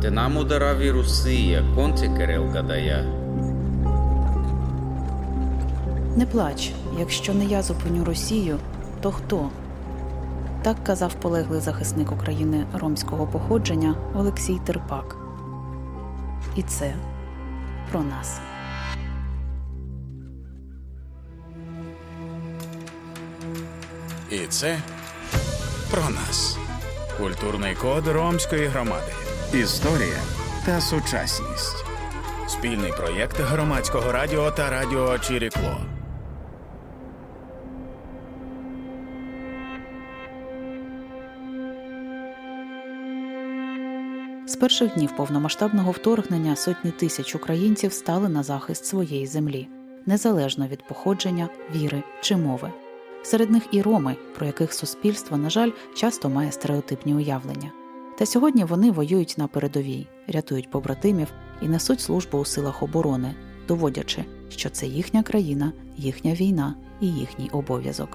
Te namudara virusia, konti Кирил Гадая. Не плач, якщо не я зупиню Росію, то хто? Так казав полеглий захисник України ромського походження Олексій Терпак. І це про нас. І це про нас. Культурний код ромської громади. Історія та сучасність. Спільний проєкт громадського радіо та радіо Чірікло. З перших днів повномасштабного вторгнення сотні тисяч українців стали на захист своєї землі, незалежно від походження, віри чи мови. Серед них і роми, про яких суспільство, на жаль, часто має стереотипні уявлення. Та сьогодні вони воюють на передовій, рятують побратимів і несуть службу у силах оборони, доводячи, що це їхня країна, їхня війна і їхній обов'язок.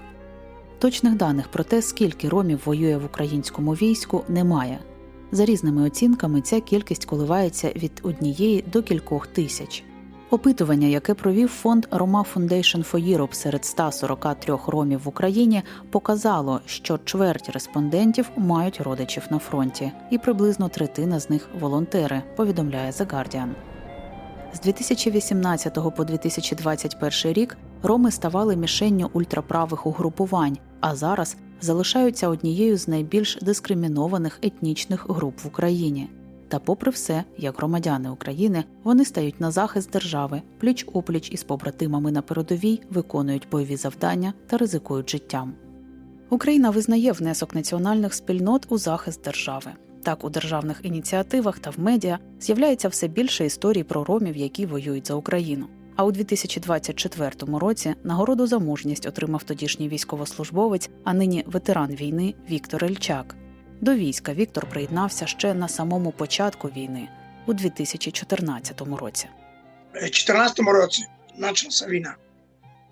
Точних даних про те, скільки ромів воює в українському війську, немає. За різними оцінками, ця кількість коливається від однієї до кількох тисяч. Опитування, яке провів фонд Roma Foundation for Europe серед 143 ромів в Україні, показало, що чверть респондентів мають родичів на фронті, і приблизно третина з них волонтери, повідомляє The Guardian. З 2018 по 2021 рік роми ставали мішенню ультраправих угрупувань, а зараз залишаються однією з найбільш дискримінованих етнічних груп в Україні. Та, попри все, як громадяни України, вони стають на захист держави, пліч опліч із побратимами на передовій, виконують бойові завдання та ризикують життям. Україна визнає внесок національних спільнот у захист держави. Так, у державних ініціативах та в медіа з'являється все більше історій про ромів, які воюють за Україну. А у 2024 році нагороду за мужність отримав тодішній військовослужбовець, а нині ветеран війни Віктор Ільчак. До війська Віктор приєднався ще на самому початку війни у 2014 році. У 2014 році почалася війна.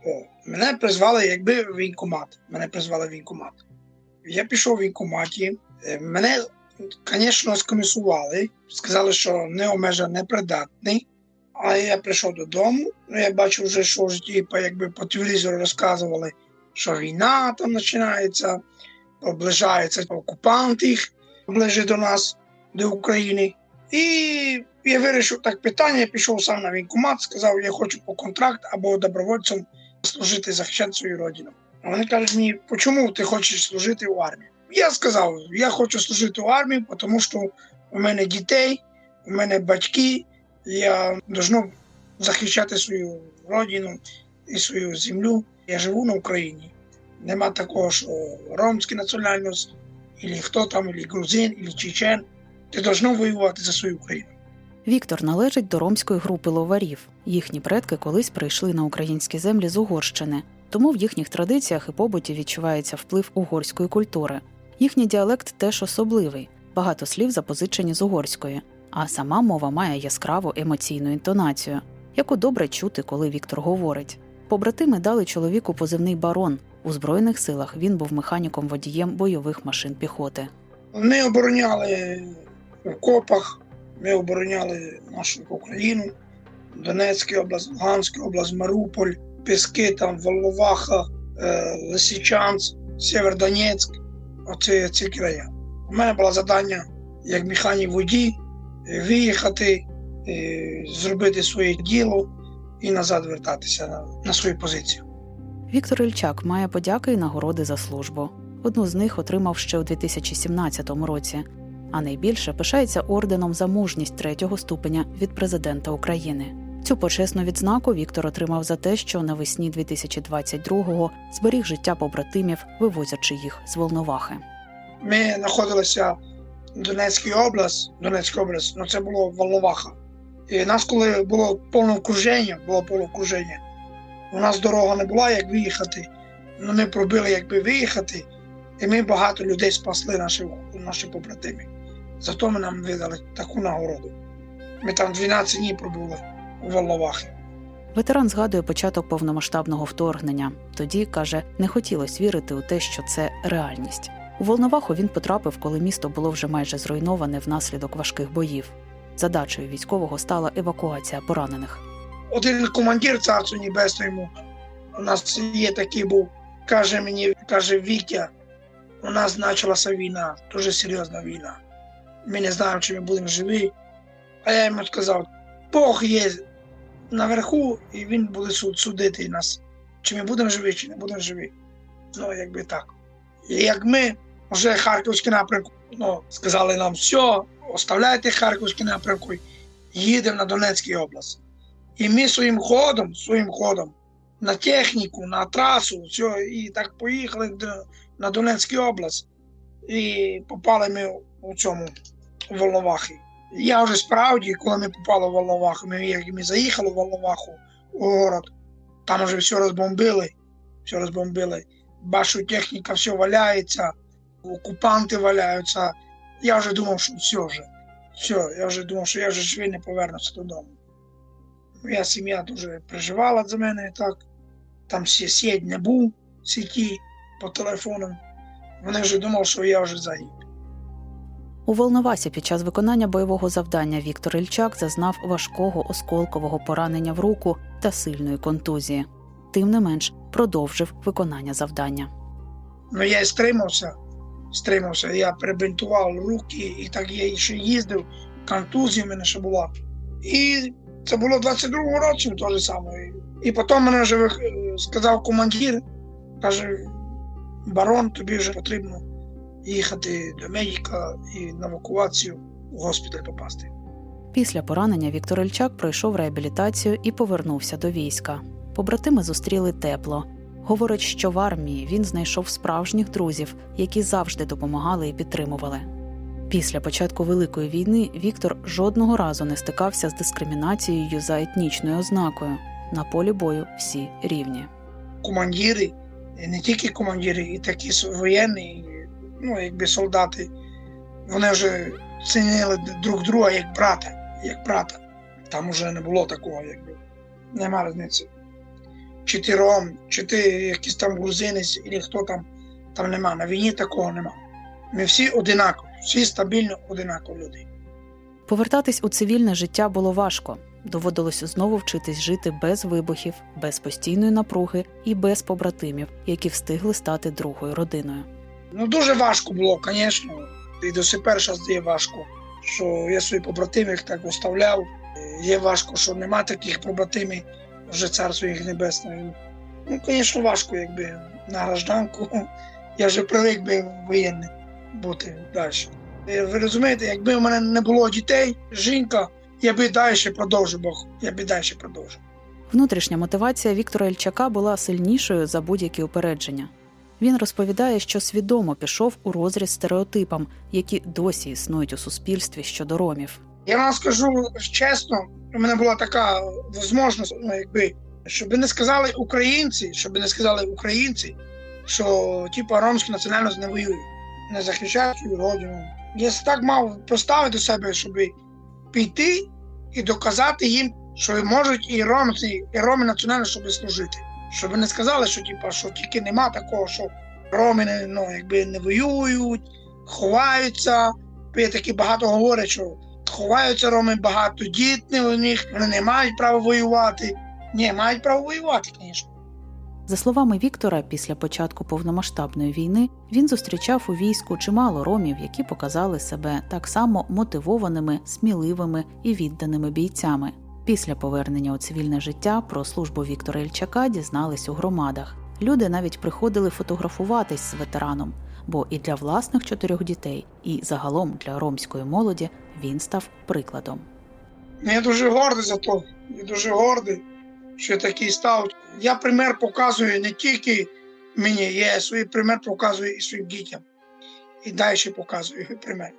О, мене призвали якби в військкомат. Мене призвали в військкомат. Я пішов в військкоматі. Е, Мене, звісно, скомісували. Сказали, що не обмежа непридатний. А я прийшов додому. Ну, я бачив вже, що вже типу, якби по телевізору розказували, що війна там починається, приближаються окупанти їх ближче до нас, до України. І я вирішив так питання, пішов сам на військкомат, сказав, я хочу по контракт або добровольцем служити, захищати свою родину. Вони кажуть мені, чому ти хочеш служити в армії? Я сказав, я хочу служити в армії, тому що у мене дітей, у мене батьки, я должно захищати свою родину і свою землю. Я живу на Україні. Нема такого, що ромська національність, або хто там, або грузин, або чечен. Ти должно воювати за свою країну. Віктор належить до ромської групи ловарів. Їхні предки колись прийшли на українські землі з Угорщини, тому в їхніх традиціях і побуті відчувається вплив угорської культури. Їхній діалект теж особливий, багато слів запозичені з угорської, а сама мова має яскраву емоційну інтонацію, яку добре чути, коли Віктор говорить. Побратими дали чоловіку позивний барон. У збройних силах він був механіком водієм бойових машин піхоти. Ми обороняли в копах, ми обороняли нашу Україну, Донецька область, Луганська область, Маріуполь, Піски, там, Волноваха, е, Лисичанськ, Сєвєродонецьк, оце ці краї. У мене було завдання як механік водій е, виїхати, е, зробити своє діло і назад вертатися на свою позицію. Віктор Ільчак має подяки і нагороди за службу. Одну з них отримав ще у 2017 році, а найбільше пишається орденом за мужність третього ступеня від президента України. Цю почесну відзнаку Віктор отримав за те, що навесні 2022-го зберіг життя побратимів, вивозячи їх з Волновахи. Ми знаходилися в Донецькій області, Донецька область, ну це було Волноваха. І нас, коли було повне окруження, було повне окруження, у нас дорога не була, як виїхати. Ну, ми пробили, якби виїхати, і ми багато людей спасли наші, наші побратими. Зато ми нам видали таку нагороду. Ми там 12 днів пробули у Волновахі. Ветеран згадує початок повномасштабного вторгнення. Тоді каже, не хотілося вірити у те, що це реальність. У Волноваху він потрапив, коли місто було вже майже зруйноване внаслідок важких боїв. Задачею військового стала евакуація поранених. Один командир царству небесному, у нас є такий був, каже мені, каже Вітя, у нас почалася війна, дуже серйозна війна. Ми не знаємо, чи ми будемо живі. А я йому сказав, Бог є наверху, і він буде суд, судити нас, чи ми будемо живі, чи не будемо живі. Ну, якби так. І як ми вже Харківський напрямок, ну, сказали нам, все, оставляйте Харківський напрямок, їдемо на Донецький область. І ми своїм ходом, своїм ходом на техніку, на трасу, все, і так поїхали на Донецьку область. І попали ми у цьому у Волновахи. Я вже справді, коли ми попали в Волноваху, ми, як ми заїхали в Волноваху у город, там вже все розбомбили, все розбомбили. Бачу, техніка все валяється, окупанти валяються. Я вже думав, що все вже. Все, я вже думав, що я вже не повернуся додому. Моя сім'я дуже переживала за мене так. Там сусід не був в сіті по телефону. Вони вже думали, що я вже загиб. У Волновасі під час виконання бойового завдання Віктор Ільчак зазнав важкого осколкового поранення в руку та сильної контузії. Тим не менш, продовжив виконання завдання. Ну я і стримався, стримався. Я перебинтував руки, і так я ще їздив, контузія в мене ще була. І це було в 22-му році те ж саме. І потім мене вже сказав командир, каже, барон, тобі вже потрібно їхати до медика і на евакуацію в госпіталь попасти. Після поранення Віктор Ільчак пройшов реабілітацію і повернувся до війська. Побратими зустріли тепло. Говорить, що в армії він знайшов справжніх друзів, які завжди допомагали і підтримували. Після початку Великої війни Віктор жодного разу не стикався з дискримінацією за етнічною ознакою. На полі бою всі рівні. командири, не тільки командири, і такі воєнні, ну, якби солдати, вони вже цінили друг друга як брата, як брата. Там вже не було такого, якби. Нема різниці. Чи ти ром, чи ти якийсь там грузинець, і хто там, там нема. На війні такого нема. Ми всі одинакові, всі стабільно одинакові люди. Повертатись у цивільне життя було важко. Доводилось знову вчитись жити без вибухів, без постійної напруги і без побратимів, які встигли стати другою родиною. Ну, дуже важко було, звісно. І до сих пор зараз є важко, що я своїх побратимів так оставляв. Є важко, що нема таких побратимів, вже царство їх небесне. Ну, звісно, важко, якби на гражданку. Я вже привик би воєнний бути далі. Е, Ви розумієте, якби в мене не було дітей, жінка, я би далі продовжував, я би далі продовжував. Внутрішня мотивація Віктора Ільчака була сильнішою за будь-які упередження. Він розповідає, що свідомо пішов у розріз стереотипам, які досі існують у суспільстві щодо ромів. Я вам скажу чесно, у мене була така можливість, ну, якби, щоб не сказали українці, щоб не сказали українці, що типу, ромська національність не воює, не захищають свою родину. Я так мав поставити до себе, щоб піти і доказати їм, що можуть і ромці, і роми національно, щоб служити. Щоб не сказали, що типу, що тільки нема такого, що роми ну, якби не воюють, ховаються. Я таки багато говорять, що ховаються роми багато дітні у них, вони не мають права воювати. Ні, мають право воювати, звісно. За словами Віктора, після початку повномасштабної війни він зустрічав у війську чимало ромів, які показали себе так само мотивованими, сміливими і відданими бійцями. Після повернення у цивільне життя про службу Віктора Ільчака дізнались у громадах. Люди навіть приходили фотографуватись з ветераном, бо і для власних чотирьох дітей, і загалом для ромської молоді він став прикладом. Я дуже гордий за то. Я дуже гордий, що такий став. Я пример показую не тільки мені, я свій пример показую і своїм дітям. І далі показую пример.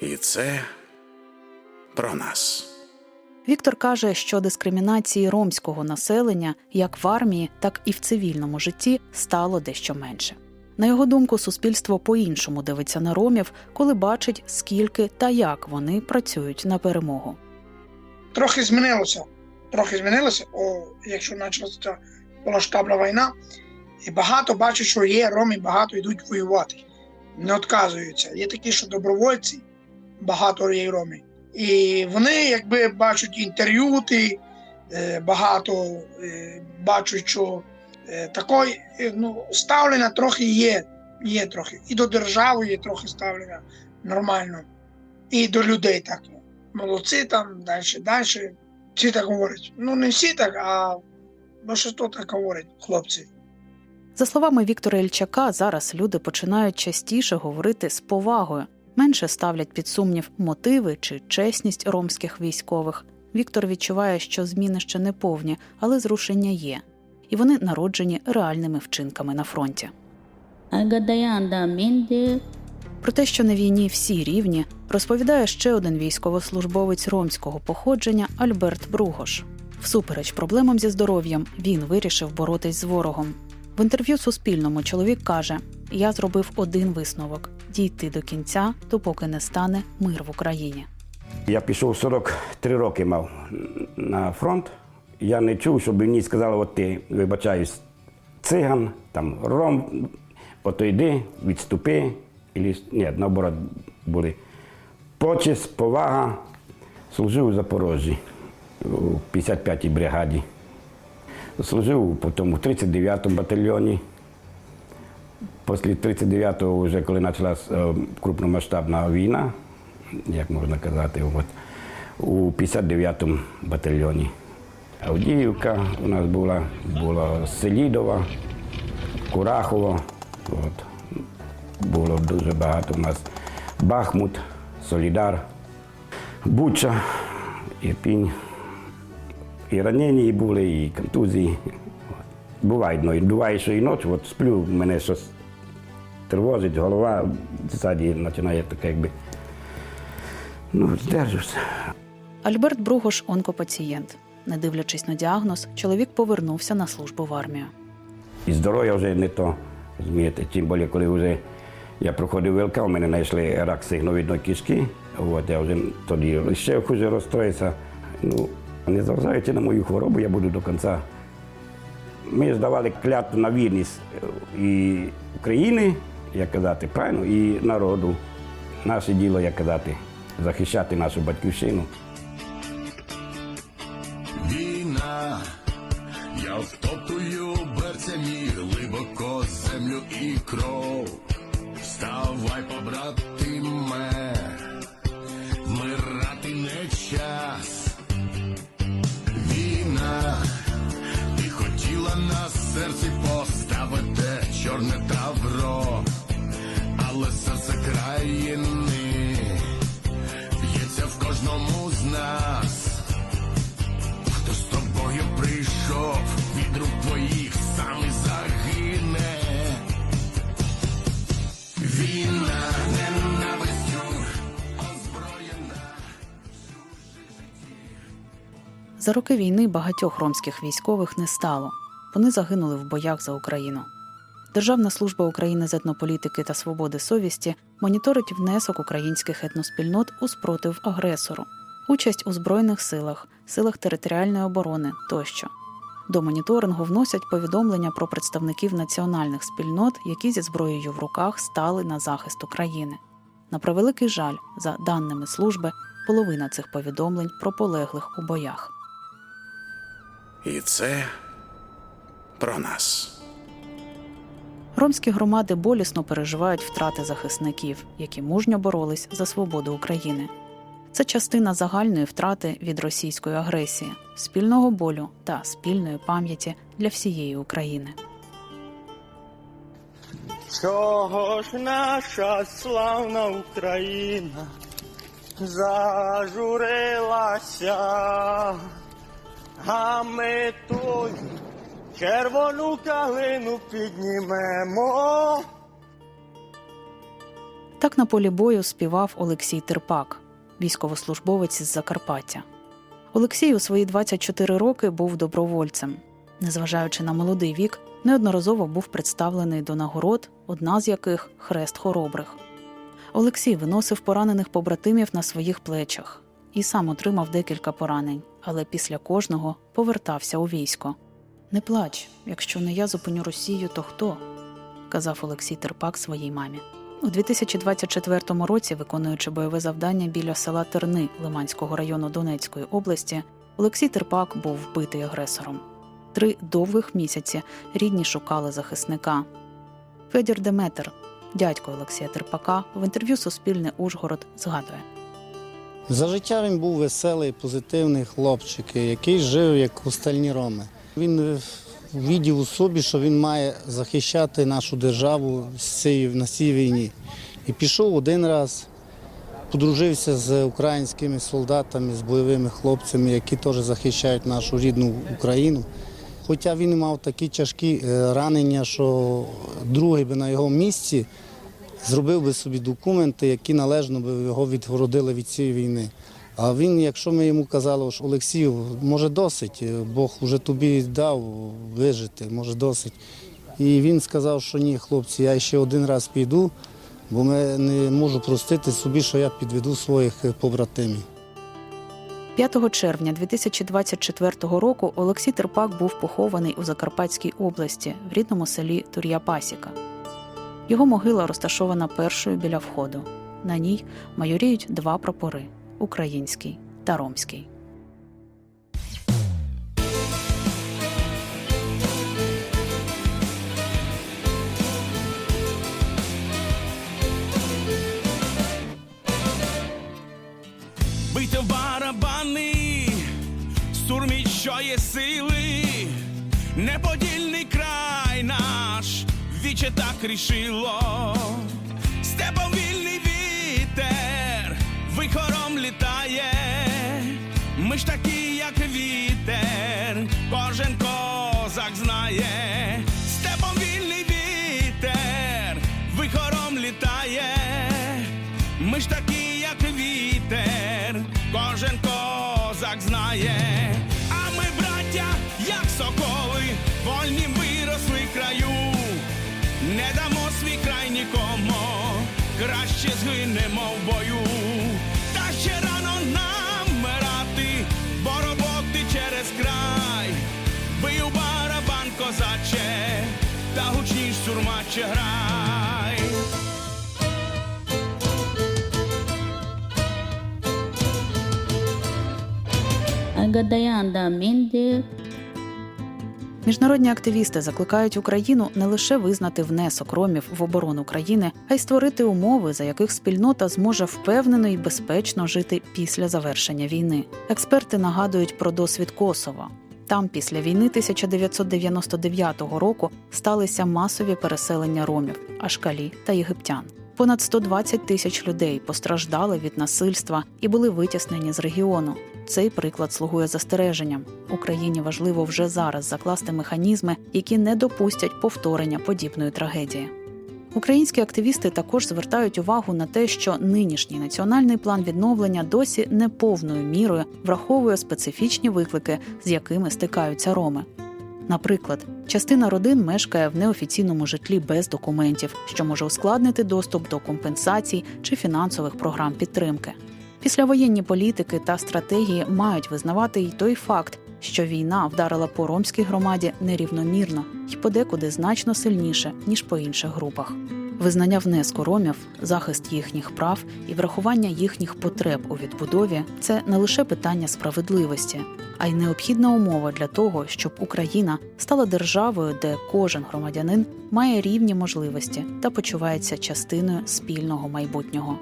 І це про нас. Віктор каже, що дискримінації ромського населення як в армії, так і в цивільному житті стало дещо менше. На його думку, суспільство по-іншому дивиться на ромів, коли бачить, скільки та як вони працюють на перемогу. Трохи змінилося. Трохи змінилося, о, якщо почалася ця повноштабна війна, і багато бачу, що є роми, багато йдуть воювати. не відказуються. Є такі, що добровольці, багато є роми. І вони якби бачать інтерв'ю, ти, е, багато е, бачать, що е, такої ну, ставлення трохи є, є трохи. І до держави є трохи ставлення нормально. І до людей так. Молодці там, далі, далі. Всі так говорять. Ну, не всі так, а більшість так говорять, хлопці. За словами Віктора Ільчака, зараз люди починають частіше говорити з повагою, менше ставлять під сумнів мотиви чи чесність ромських військових. Віктор відчуває, що зміни ще не повні, але зрушення є, і вони народжені реальними вчинками на фронті. Про те, що на війні всі рівні, розповідає ще один військовослужбовець ромського походження Альберт Бругош. Всупереч проблемам зі здоров'ям, він вирішив боротись з ворогом. В інтерв'ю Суспільному чоловік каже: Я зробив один висновок дійти до кінця, допоки не стане мир в Україні. Я пішов 43 роки мав на фронт. Я не чув, щоб мені сказали, от ти, вибачаюсь, циган, там ром, ото йди, відступи. Ні, наоборот, були почесть, повага. Служив у Запорожжі у 55-й бригаді. Служив потім у 39-му батальйоні. Після 39-го, вже коли почалася е, крупномасштабна війна, як можна казати, от, у 59-му батальйоні. Авдіївка у нас була, була Селідова, Курахово. От. Було дуже багато у нас Бахмут, Солідар, Буча, Ірпінь. І ранені були, і контузії. Буває, ну, буває, що і ночі, от сплю, мене щось тривожить, голова ззаді починає таке, якби. Ну, здержуся. Альберт Бругош онкопацієнт. Не дивлячись на діагноз, чоловік повернувся на службу в армію. І здоров'я вже не то, розумієте, тим більше, коли вже я проходив ВЛК, у мене знайшли рак сигновидної кишки. От, я вже тоді ще хуже розстроївся. Ну, не зважаючи на мою хворобу, я буду до кінця. Ми ж давали клятву на вірність е, і України, як казати, правильно, і народу. Наше діло, як казати, захищати нашу батьківщину. Війна, я втоптую берцями глибоко землю і кров. Вставай, побратиме, За роки війни багатьох ромських військових не стало. Вони загинули в боях за Україну. Державна служба України з етнополітики та свободи совісті моніторить внесок українських етноспільнот у спротив агресору, участь у збройних силах, силах територіальної оборони тощо. До моніторингу вносять повідомлення про представників національних спільнот, які зі зброєю в руках стали на захист України. На превеликий жаль, за даними служби, половина цих повідомлень про полеглих у боях. І це про нас. Ромські громади болісно переживають втрати захисників, які мужньо боролись за свободу України. Це частина загальної втрати від російської агресії, спільного болю та спільної пам'яті для всієї України. Чого ж наша славна Україна зажурилася, а ми тую червону калину піднімемо. Так на полі бою співав Олексій Терпак, військовослужбовець з Закарпаття. Олексій у свої 24 роки був добровольцем. Незважаючи на молодий вік, неодноразово був представлений до нагород, одна з яких хрест хоробрих. Олексій виносив поранених побратимів на своїх плечах і сам отримав декілька поранень, але після кожного повертався у військо. Не плач, якщо не я зупиню Росію, то хто? казав Олексій Терпак своїй мамі. У 2024 році, виконуючи бойове завдання біля села Терни Лиманського району Донецької області, Олексій Терпак був вбитий агресором. Три довгих місяці рідні шукали захисника. Федір Деметр, дядько Олексія Терпака, в інтерв'ю Суспільне Ужгород згадує. За життя він був веселий, позитивний хлопчик, який жив як остальні роми. Він е, у собі, що він має захищати нашу державу на цій війні. І пішов один раз, подружився з українськими солдатами, з бойовими хлопцями, які теж захищають нашу рідну Україну. Хоча він мав такі тяжкі е, ранення, що другий би на його місці зробив би собі документи, які належно би його відгородили від цієї війни. А він, якщо ми йому казали, що Олексію, може досить, Бог вже тобі дав вижити, може досить. І він сказав, що ні, хлопці, я ще один раз піду, бо ми не можу простити собі, що я підведу своїх побратимів. 5 червня 2024 року Олексій Терпак був похований у Закарпатській області в рідному селі Тур'я-Пасіка. Його могила розташована першою біля входу. На ній майоріють два прапори український та ромський. Бийте в барабани, сурміть, що є сили, край наш, віче так рішило, степом вільний вітер, вихором літає, ми ж такі, як вітер, кожен козак знає, сурмаче грай. Міжнародні активісти закликають Україну не лише визнати внесок ромів в оборону країни, а й створити умови, за яких спільнота зможе впевнено і безпечно жити після завершення війни. Експерти нагадують про досвід Косова. Там, після війни 1999 року, сталися масові переселення ромів, ашкалі та єгиптян. Понад 120 тисяч людей постраждали від насильства і були витіснені з регіону. Цей приклад слугує застереженням. Україні важливо вже зараз закласти механізми, які не допустять повторення подібної трагедії. Українські активісти також звертають увагу на те, що нинішній національний план відновлення досі не повною мірою враховує специфічні виклики, з якими стикаються роми. Наприклад, частина родин мешкає в неофіційному житлі без документів, що може ускладнити доступ до компенсацій чи фінансових програм підтримки. Післявоєнні політики та стратегії мають визнавати й той факт, що війна вдарила по ромській громаді нерівномірно і подекуди значно сильніше ніж по інших групах. Визнання внеску ромів, захист їхніх прав і врахування їхніх потреб у відбудові це не лише питання справедливості, а й необхідна умова для того, щоб Україна стала державою, де кожен громадянин має рівні можливості та почувається частиною спільного майбутнього.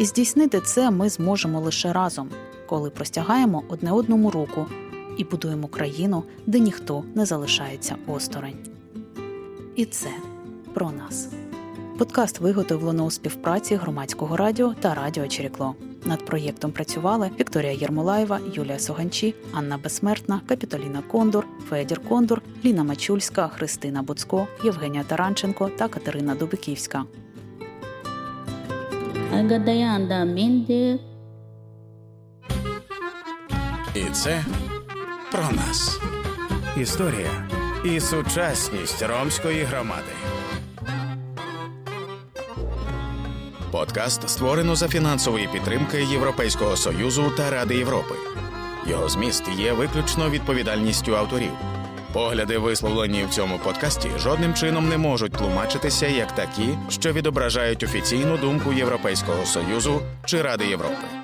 І здійснити це ми зможемо лише разом, коли простягаємо одне одному руку і будуємо країну, де ніхто не залишається осторонь. І це про нас. Подкаст виготовлено у співпраці громадського радіо та радіо Черекло. Над проєктом працювали Вікторія Єрмолаєва, Юлія Соганчі, Анна Безсмертна, Капітоліна Кондор, Федір Кондор, Ліна Мачульська, Христина Буцько, Євгенія Таранченко та Катерина Дубиківська. І це про нас. Історія і сучасність ромської громади. Подкаст створено за фінансової підтримки Європейського союзу та Ради Європи. Його зміст є виключно відповідальністю авторів. Погляди, висловлені в цьому подкасті, жодним чином не можуть тлумачитися як такі, що відображають офіційну думку Європейського союзу чи Ради Європи.